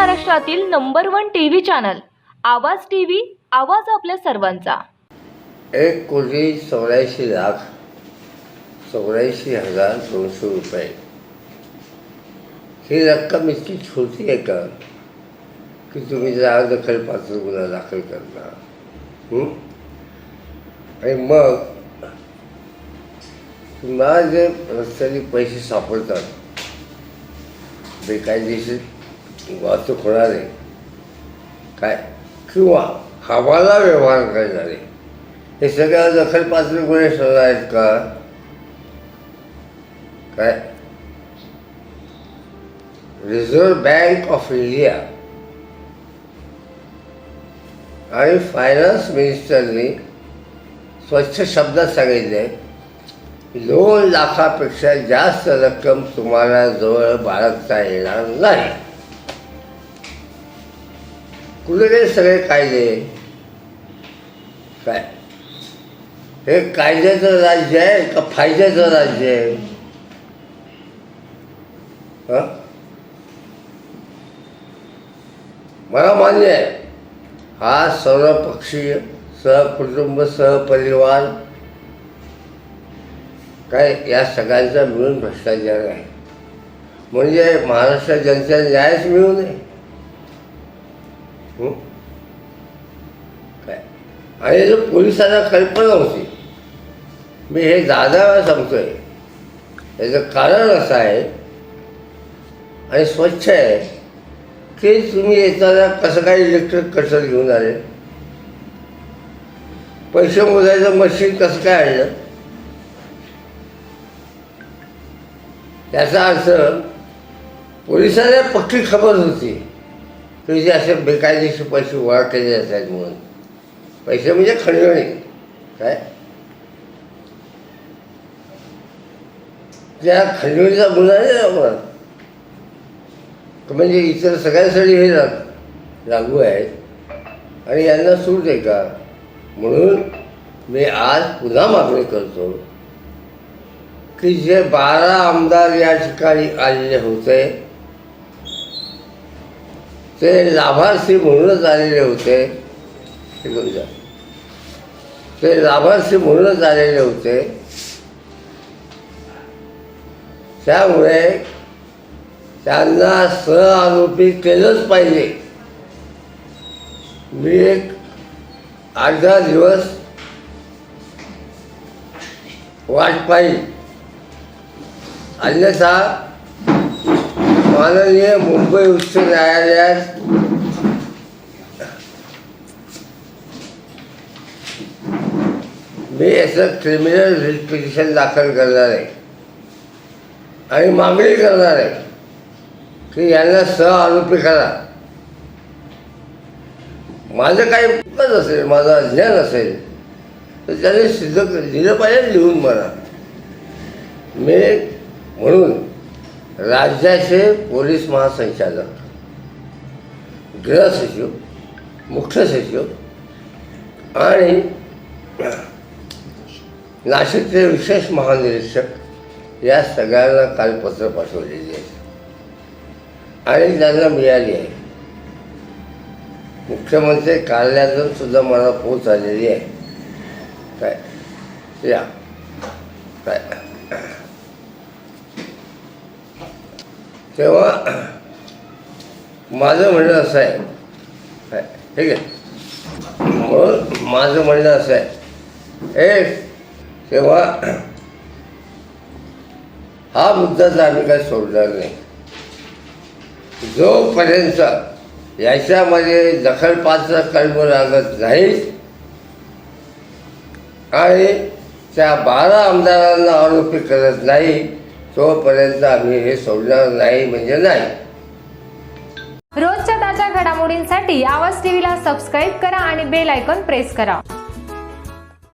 महाराष्ट्रातील number one T V channel Awaaz T V Awaaz आपल्या सर्वांचा. एक कोटी चौऱ्याऐंशी लाख चौऱ्याऐंशी हजार दोनशे रुपये. ही रक्कम इतकी छोटी आहे का की तुम्ही जरा दखल पात्र गुन्हा दाखल करता आणि मग तुम्हाला जे रस्त्याने पैसे सापडतात बेकायदेशीर वाहतूक होणारे. काय? किंवा हवाला व्यवहार करणारे. हे सगळ्या दखलपात्र गुन्हे सरळ आहेत का? काय? रिझर्व्ह बँक ऑफ इंडिया आणि फायनान्स मिनिस्टरनी स्वच्छ शब्दात सांगितले दोन लाखापेक्षा जास्त रक्कम तुम्हाला जवळ बाळगता येणार नाही. कुठे सगळे कायदे? काय? हे कायद्याचं राज्य आहे का फायद्याचं राज्य आहे? हं? मला मान्य आहे. हा सर्वपक्षीय सहकुटुंब सहपरिवार काय या सगळ्यांचा मिळून भ्रष्टाचार आहे. म्हणजे महाराष्ट्र जनतेला न्यायच मिळू नये. हो? काय? आणि जो पोलिसांना कल्पना होती. मी हे दादा वेळा सांगतोय. याचं कारण असं आहे आणि स्वच्छ आहे की तुम्ही येताना कसं काय इलेक्ट्रिक कटर घेऊन आले? पैसे मोजायचं मशीन कसं काय आणलं? याचा अर्थ पोलिसांना पक्की खबर होती. की जे असे बेकायदेशीर पैसे गोळा केले जात आहेत म्हणून. पैसे म्हणजे खंडणी. काय? त्या खंडणीचा गुन्हा नाही लागणार म्हणजे इतर सगळ्यांसाठी हे लाग लागू आहेत आणि यांना सूट आहे का? म्हणून मी आज पुन्हा मागणी करतो की जे बारा आमदार या ठिकाणी आलेले होते ते लाभार्थी म्हणूनच आलेले होते. जा. ते लाभार्थी म्हणूनच आलेले होते. त्यामुळे त्यांना सहआरोपी केलंच पाहिजे. मी एक आठ दहा दिवस वाट पाहिल अन्यथा माननीय मुंबई उच्च न्यायालयात मी याचं क्रिमिनल रिट पिटिशन दाखल करणार आहे. आणि मागणी करणार आहे की यांना सह आरोपी करा. माझं काही चुकत असेल माझं अज्ञान असेल तर त्याने सिद्ध क- दिलं पाहिजे लिहून मला. मी म्हणून राज्याचे पोलीस महासंचालक गृहसचिव मुख्य सचिव आणि नाशिकचे विशेष महानिरीक्षक या सगळ्यांना काल पत्र पाठवलेली आहे. आणि त्यांना मिळाली आहे. मुख्यमंत्री कार्यालयातून सुद्धा मला पोच आलेली आहे. काय? या. काय? तेव्हा माझं म्हणणं असं आहे. ठीक आहे म्हणून माझं म्हणणं असं आहे. एक तेव्हा हा मुद्दा तर आम्ही काही सोडणार नाही. जोपर्यंत याच्यामध्ये दखलपात्र कर्म लागत नाही आणि त्या बारा आमदारांना आरोपी करत नाही तोपर्यंत आम्ही हे सोडणार नाही म्हणजे नाही. रोजच्या ताज्या घडामोडींसाठी आवाज टीव्हीला सबस्क्राईब करा आणि बेल आयकॉन प्रेस करा.